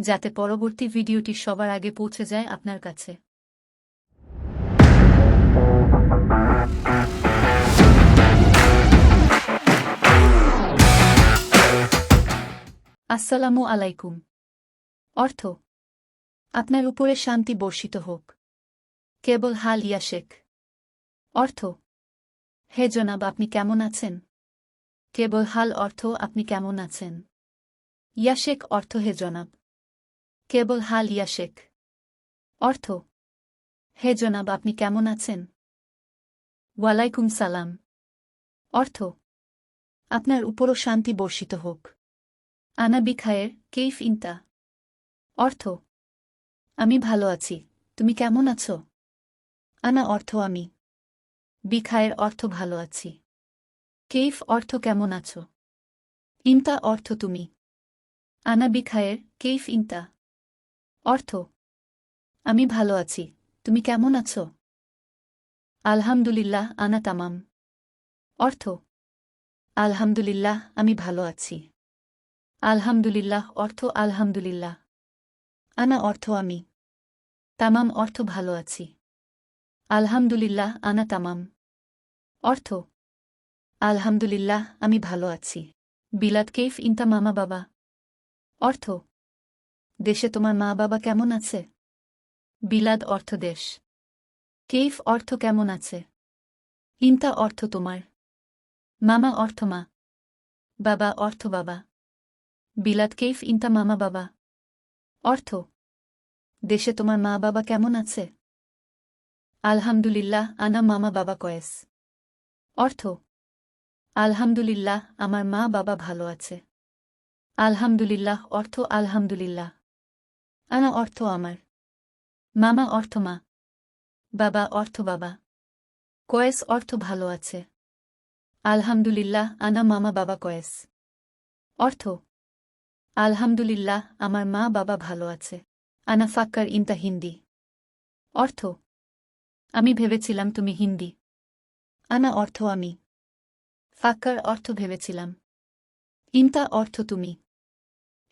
যাতে পরবর্তী ভিডিওটি সবার আগে পৌঁছে যায় আপনার কাছে। আসসালামু আলাইকুম। অর্থ, আপনার উপরে শান্তি বর্ষিত হোক। কেবল হাল ইয়াশেক অর্থ, হে জনাব আপনি কেমন আছেন? কেবল হাল অর্থ আপনি কেমন আছেন? ইয়াশেক অর্থ হে জনাব। কেবল হাল ইয়াশেক। অর্থ, হে জনাব, আপনি কেমন আছেন? ওয়ালাইকুম সালাম। অর্থ, আপনার উপরও শান্তি বর্ষিত হোক। আনা বিখায়ের কেইফ ইন্তা। অর্থ, আমি ভালো আছি, তুমি কেমন আছো? আনা অর্থ, আমি বিখায়ের অর্থ ভালো আছি। কেইফ, অর্থ কেমন আছো? ইন্তা অর্থ, তুমি আনা বিখায়ের কেইফ ইন্তা। অর্থ। আমি ভালো আছি। তুমি কেমন আছো? আলহামদুলিল্লাহ, আনা তামাম। অর্থ। আলহামদুলিল্লাহ, আমি ভালো আছি। আলহামদুলিল্লাহ, অর্থ আলহামদুলিল্লাহ। আনা অর্থ আমি। তামাম অর্থ ভালো আছি। আলহামদুলিল্লাহ, আনা তামাম। অর্থ। আলহামদুলিল্লাহ, আমি ভালো আছি। বিলাত কেফ ইন্তা মামা বাবা। অর্থ। দেশে তোমার মা বাবা কেমন আছে? বিলাদ অর্থ দেশ। কেইফ অর্থ কেমন আছে? ইন্তা অর্থ তোমার। মামা অর্থ মা। বাবা অর্থ বাবা। বিলাদ কেইফ ইন্তা মামা, বাবা। অর্থ, দেশে তোমার মা বাবা কেমন আছে? আলহামদুলিল্লাহ, আনা মামা, বাবা কয়েস। অর্থ, আলহামদুলিল্লাহ, আমার মা বাবা ভালো আছে। আলহামদুলিল্লাহ, অর্থ, আলহামদুলিল্লাহ। আনা অর্থ আমার মামা অর্থ মা বাবা অর্থ বাবা কয়েস অর্থ ভালো আছে আলহামদুলিল্লাহ আনা মামা বাবা কয়েস অর্থ আলহামদুলিল্লাহ আমার মা বাবা ভালো আছে আনা ফাক্কার ইন্তা হিন্দি অর্থ আমি ভেবেছিলাম তুমি হিন্দি আনা অর্থ আমি ফাক্কার অর্থ ভেবেছিলাম ইন্তা অর্থ তুমি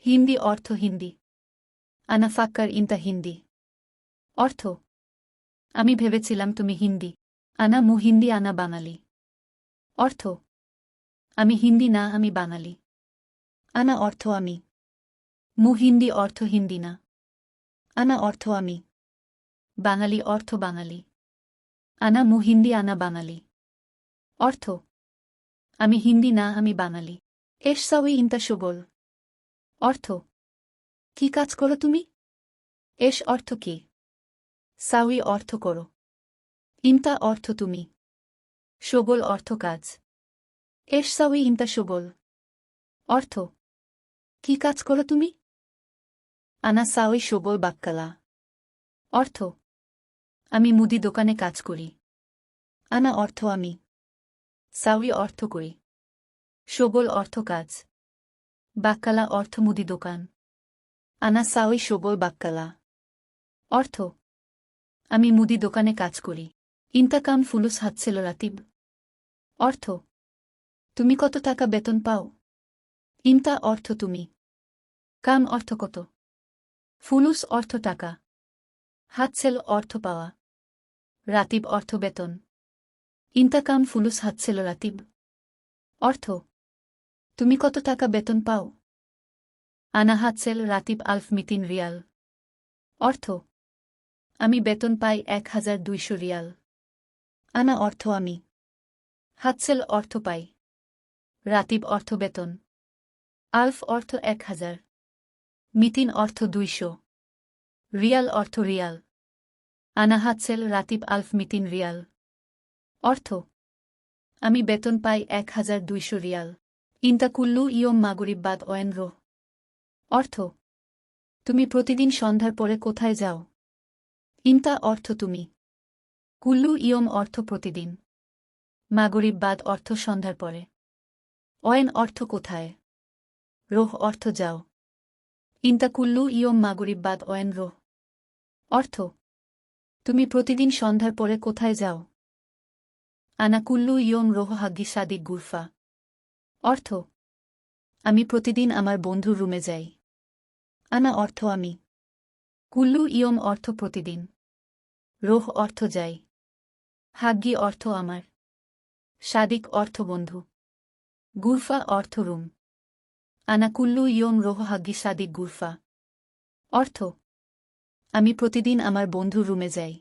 হিন্দি অর্থ হিন্দি আনা ফাক্কার ইন্তা হিন্দি। অর্থ, আমি ভেবেছিলাম তুমি হিন্দি। আনা মু হিন্দি, আনা বাঙালি। অর্থ, আমি হিন্দি, না আমি বাঙালি। আনা অর্থ, আমি। মু হিন্দি, অর্থ হিন্দি, না। আনা অর্থ, আমি। বাঙালি, অর্থ বাঙালি। আনা মু হিন্দি, আনা বাঙালি। অর্থ, আমি হিন্দি, না আমি বাঙালি। এস সাউই ইন্তা সুবল। অর্থ কি কাজ করো তুমি? এস অর্থ কি? সাউই অর্থ করো। ইমতা অর্থ তুমি। সবল অর্থ কাজ। এস সাউই ইমতা সবল অর্থ, কি কাজ করো তুমি? আনা সাউই সবল বাক্কালা। অর্থ, আমি মুদি দোকানে কাজ করি। আনা অর্থ আমি। সাউই অর্থ করি। সবল অর্থ কাজ। বাক্কালা অর্থ মুদি দোকান। আনা সাউই সবল বাক্কালা। অর্থ, আমি মুদি দোকানে কাজ করি। ইন্তাকাম ফুলুস হাতছিল রাতিব অর্থ, তুমি কত টাকা বেতন পাও? ইন্তা অর্থ তুমি। কাম অর্থ কত? ফুলুস অর্থ টাকা। হাতছেল অর্থ পাওয়া। রাতিব অর্থ বেতন। ইন্তাকাম ফুলুস হাতছিল রাতিব অর্থ, তুমি কত টাকা বেতন পাও? আনা হাতছেল রাতিব আলফ মিতিন রিয়াল। অর্থ, আমি বেতন পাই এক হাজার দুইশো রিয়াল। আনা অর্থ, আমি। হাতছেল অর্থ পাই। রাতিব অর্থ বেতন। আলফ অর্থ এক হাজার। মিতিন অর্থ দুইশো। রিয়াল অর্থ রিয়াল। আনা হাতছেল রাতিব আলফ মিতিন রিয়াল। অর্থ, আমি বেতন পাই এক হাজার দুইশো রিয়াল। ইন্তা কুল্লু ইয়ম মাগরিব বাদ ওয়েনরো অর্থ, তুমি প্রতিদিন সন্ধ্যার পরে কোথায় যাও? ইন্তা অর্থ তুমি। কুল্লু ইয়ম অর্থ প্রতিদিন। মাগরিব বাদ অর্থ সন্ধ্যার পরে। অয়েন অর্থ কোথায়? রোহ অর্থ যাও। ইন্তা কুল্লু ইয়ম মাগরিব বাদ অয়েন রোহ। অর্থ, তুমি প্রতিদিন সন্ধ্যার পরে কোথায় যাও? আনা কুল্লু ইয়ম রোহ হাগ্গি সাদিক গুরফা। অর্থ, আমি প্রতিদিন আমার বন্ধুর রুমে যাই। আনা অর্থ আমি। কুল্লু ইয়ম অর্থ প্রতিদিন। রোহ অর্থ যাই। হাগ্গি অর্থ আমার। সাদিক অর্থ বন্ধু। গুরফা অর্থ রুম। আনা কুল্লু ইয়ম রোহ হাগ্গি সাদিক গুরফা। অর্থ, আমি প্রতিদিন আমার বন্ধু রুমে যাই।